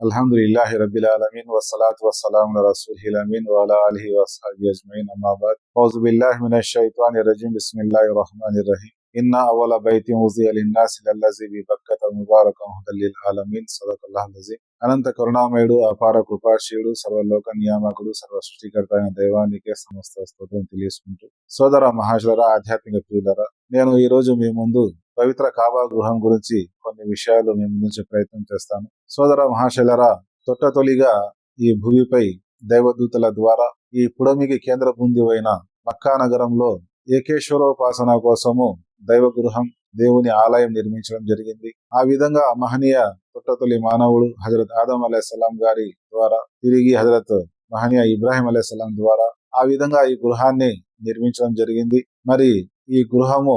الحمد لله رب العالمين والصلاة والسلام على رسوله الأمين وعلى آله وأصحابه أجمعين أما بعد أعوذ بالله من الشيطان الرجيم بسم الله الرحمن الرحيم إن أول بيت وضع للناس للذي ببكة مباركا هدى للعالمين صدق الله العظيم అనంత కరుణామయుడు అపార కృపాశీయుడు సర్వలోక నియామకుడు సర్వ సృష్టికర్త అయిన దైవానికే సమస్త స్తోత్రం తెలియజేసుకుంటూ సోదర మహాశులర ఆధ్యాత్మిక ప్రియులర నేను ఈ రోజు మీ ముందు పవిత్ర కాబా గృహం గురించి కొన్ని విషయాలు మీ ముందుంచే ప్రయత్నం చేస్తాను. సోదర మహాశైలరా తొట్టతొలిగా ఈ భూమిపై దైవదూతల ద్వారా ఈ పుడమికి కేంద్ర బిందువైన మక్కా నగరంలో ఏకేశ్వరోపాసన కోసము దైవ గృహం దేవుని ఆలయం నిర్మించడం జరిగింది. ఆ విధంగా మహనీయ తొట్టతొలి మానవుడు హజరత్ ఆదం సలాం గారి ద్వారా తిరిగి హజరత్ మహనీయ ఇబ్రాహిం సలాం ద్వారా ఆ విధంగా ఈ గృహాన్ని నిర్మించడం జరిగింది. మరి ఈ గృహము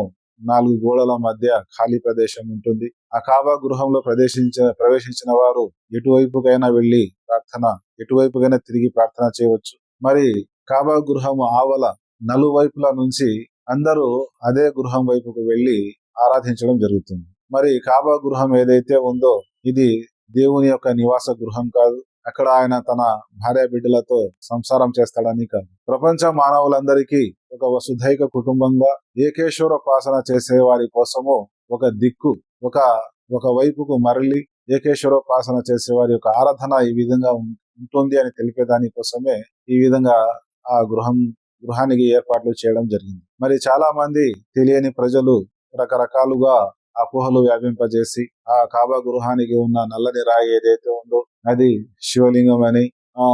నాలుగు గోడల మధ్య ఖాళీ ప్రదేశం ఉంటుంది. ఆ కాబా గృహంలో ప్రవేశించిన ప్రవేశించిన వారు ఎటువైపుకైనా వెళ్ళి ప్రార్థన ఎటువైపుకైనా తిరిగి ప్రార్థన చేయవచ్చు. మరి కాబా గృహము ఆవల నలువైపుల నుంచి అందరూ అదే గృహం వైపుకు వెళ్ళి ఆరాధించడం జరుగుతుంది. మరి కాబా గృహం ఏదైతే ఉందో ఇది దేవుని యొక్క నివాస గృహం కాదు. అక్కడ ఆయన తన భార్య బిడ్డలతో సంసారం చేస్తాడని కాదు. ప్రపంచ మానవులందరికీ ఒక వసుధైక కుటుంబంగా ఏకేశ్వరోపాసన చేసే వారి కోసము ఒక దిక్కు ఒక ఒక వైపుకు మరలి ఏకేశ్వరోపాసన చేసే వారి యొక్క ఆరాధన ఈ విధంగా ఉంటుంది అని తెలిపే కోసమే ఈ విధంగా ఆ గృహం గృహానికి ఏర్పాట్లు చేయడం జరిగింది. మరి చాలా మంది తెలియని ప్రజలు రకరకాలుగా అపోహలు వ్యాపింపజేసి ఆ కాబా గృహానికి ఉన్న నల్లని రాయి ఏదైతే ఉందో అది శివలింగం అని ఆ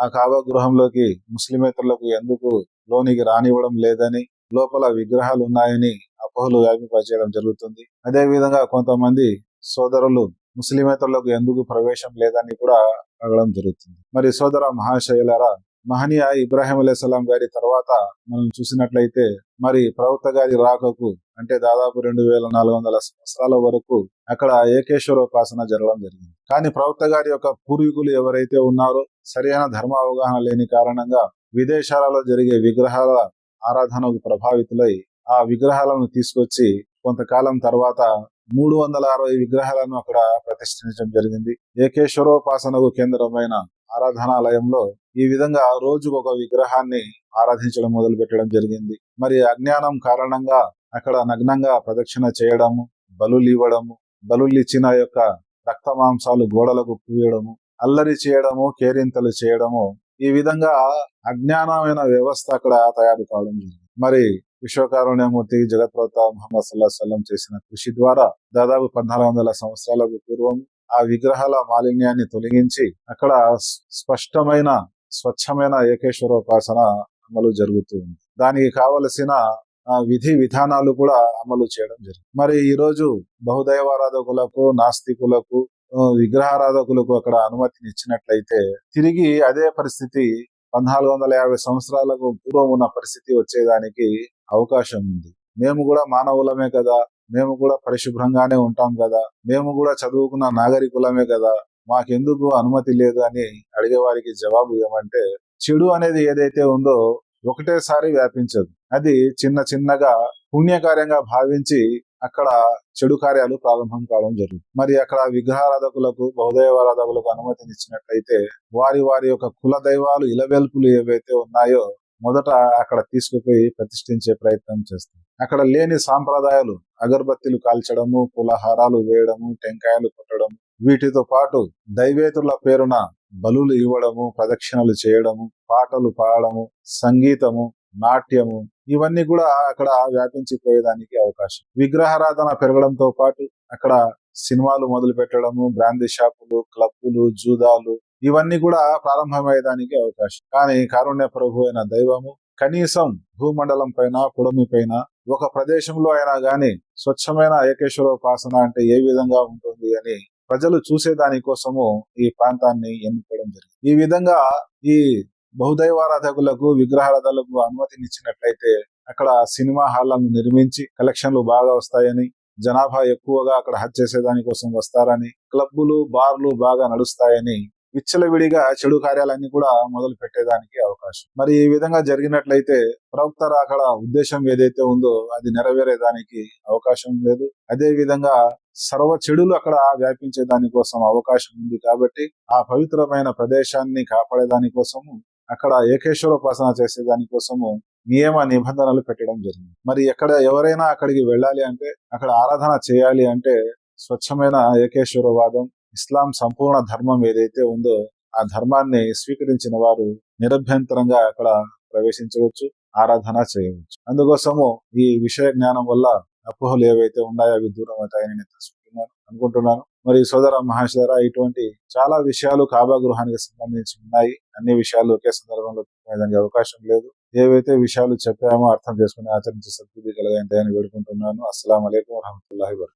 ఆ కాబా గృహంలోకి ముస్లిమేతరులకు ఎందుకు లోనికి రానివ్వడం లేదని లోపల విగ్రహాలు ఉన్నాయని అపోహలు వ్యాపింపజేయడం జరుగుతుంది. అదే విధంగా కొంతమంది సోదరులు ముస్లిమేతరులకు ఎందుకు ప్రవేశం లేదని కూడా అడగడం జరుగుతుంది. మరి సోదర మహాశైలరా మహనీయ ఇబ్రాహిం అలైహిస్సలాం గారి తర్వాత మనం చూసినట్లయితే మరి ప్రవక్త గారి రాకకు అంటే దాదాపు రెండు వేల నాలుగు వందల సంవత్సరాల వరకు అక్కడ ఏకేశ్వరోపాసన జరగడం జరిగింది. కానీ ప్రవక్త గారి యొక్క పూర్వీకులు ఎవరైతే ఉన్నారో సరైన ధర్మ అవగాహన లేని కారణంగా విదేశాలలో జరిగే విగ్రహాల ఆరాధనకు ప్రభావితులై ఆ విగ్రహాలను తీసుకొచ్చి కొంతకాలం తర్వాత మూడు వందల అరవై విగ్రహాలను అక్కడ ప్రతిష్ఠించడం జరిగింది. ఏకేశ్వరోపాసనకు కేంద్రమైన ఆరాధనాలయంలో ఈ విధంగా రోజు ఒక విగ్రహాన్ని ఆరాధించడం మొదలు పెట్టడం జరిగింది. మరి అజ్ఞానం కారణంగా అక్కడ నగ్నంగా ప్రదక్షిణ చేయడము బలులు ఇవ్వడము బలులు ఇచ్చిన యొక్క రక్త మాంసాలు గోడలకు పూయడము అల్లరి చేయడము కేరింతలు చేయడము ఈ విధంగా అజ్ఞానమైన వ్యవస్థ అక్కడ తయారు కావడం జరిగింది. మరి విశ్వకారుణ్యమూర్తి జగత్ప్రవత మహమ్మద్ సల్లా సల్లం చేసిన కృషి ద్వారా దాదాపు పద్నాలుగు వందల సంవత్సరాలకు పూర్వం ఆ విగ్రహాల మాలిన్యాన్ని తొలగించి అక్కడ స్పష్టమైన స్వచ్ఛమైన ఏకేశ్వరోపాసన అమలు జరుగుతుంది దానికి కావలసిన విధి విధానాలు కూడా అమలు చేయడం జరిగింది. మరి ఈ రోజు బహుదైవారాధకులకు నాస్తికులకు విగ్రహారాధకులకు అక్కడ అనుమతిని ఇచ్చినట్లయితే తిరిగి అదే పరిస్థితి పద్నాలుగు వందల యాభై సంవత్సరాలకు పూర్వం ఉన్న పరిస్థితి వచ్చేదానికి అవకాశం ఉంది. మేము కూడా మానవులమే కదా. మేము కూడా పరిశుభ్రంగానే ఉంటాం కదా. మేము కూడా చదువుకున్న నాగరికులమే కదా. మాకెందుకు అనుమతి లేదు అని అడిగే వారికి జవాబు ఏమంటే చెడు అనేది ఏదైతే ఉందో ఒకటేసారి వ్యాపించదు. అది చిన్న చిన్నగా పుణ్యకార్యంగా భావించి అక్కడ చెడు కార్యాలు ప్రారంభం కావడం జరుగుతుంది. మరి అక్కడ విగ్రహారాధకులకు బహుదైవారాధకులకు అనుమతినిచ్చినట్లయితే వారి వారి యొక్క కుల దైవాలు ఇలవెల్పులు ఏవైతే ఉన్నాయో మొదట అక్కడ తీసుకుపోయి ప్రతిష్ఠించే ప్రయత్నం చేస్తాం. అక్కడ లేని సాంప్రదాయాలు అగరబత్తిలు కాల్చడము కులహారాలు వేయడము టెంకాయలు కొట్టడము వీటితో పాటు దైవేతుల పేరున బలులు ఇవ్వడము ప్రదక్షిణలు చేయడము పాటలు పాడము సంగీతము నాట్యము ఇవన్నీ కూడా అక్కడ వ్యాపించిపోయేదానికి అవకాశం. విగ్రహారాధన పెరగడంతో పాటు అక్కడ సినిమాలు మొదలు పెట్టడము బ్రాందీ షాపులు క్లబ్బులు జూదాలు ఇవన్నీ కూడా ప్రారంభమయ్యేదానికి అవకాశం. కానీ కారుణ్య ప్రభు అయిన దైవము కనీసం భూమండలం పైన పుడమి పైన ఒక ప్రదేశంలో అయినా గాని స్వచ్ఛమైన ఏకేశ్వరోపాసన అంటే ఏ విధంగా ఉంటుంది అని ప్రజలు చూసే దానికోసము ఈ ప్రాంతాన్ని ఎన్నుకోవడం జరిగింది. ఈ విధంగా ఈ బహుదైవారాధకులకు విగ్రహారాధకులకు అనుమతినిచ్చినట్లయితే అక్కడ సినిమా హాళ్ళను నిర్మించి కలెక్షన్లు బాగా వస్తాయని జనాభా ఎక్కువగా అక్కడ హజ్ చేసేదాని కోసం వస్తారని క్లబ్బులు బార్లు బాగా నడుస్తాయని విచ్చలవిడిగా చెడు కార్యాలన్నీ కూడా మొదలు పెట్టేదానికి అవకాశం. మరి ఈ విధంగా జరిగినట్లయితే ప్రవక్త రాకడ ఉద్దేశం ఏదైతే ఉందో అది నెరవేరేదానికి అవకాశం లేదు. అదే విధంగా సర్వ చెడులు అక్కడ వ్యాపించే దానికోసం అవకాశం ఉంది కాబట్టి ఆ పవిత్రమైన ప్రదేశాన్ని కాపాడే దానికోసము అక్కడ ఏకేశ్వరోపాసన చేసే దానికోసము నియమ నిబంధనలు పెట్టడం జరిగింది. మరి ఎక్కడ ఎవరైనా అక్కడికి వెళ్ళాలి అంటే అక్కడ ఆరాధన చేయాలి అంటే స్వచ్ఛమైన ఏకేశ్వరవాదం ఇస్లాం సంపూర్ణ ధర్మం ఏదైతే ఉందో ఆ ధర్మాన్ని స్వీకరించిన వారు నిరభ్యంతరంగా అక్కడ ప్రవేశించవచ్చు ఆరాధన చేయవచ్చు. అందుకోసము ఈ విషయ జ్ఞానం వల్ల అపోహలు ఏవైతే ఉన్నాయో అవి దూరం అవుతాయని నేను తెలుసుకుంటున్నాను అనుకుంటున్నాను. మరి సోదర మహాశర ఇటువంటి చాలా విషయాలు కాబా గృహానికి సంబంధించి ఉన్నాయి. అన్ని విషయాలు ఒకే సందర్భంలో అవకాశం లేదు. ఏవైతే విషయాలు చెప్పామో అర్థం చేసుకుని ఆచరించే సద్బుద్ధి కలగాలి అని వేడుకుంటున్నాను అస్సలం అయికం వరహమూల వరకు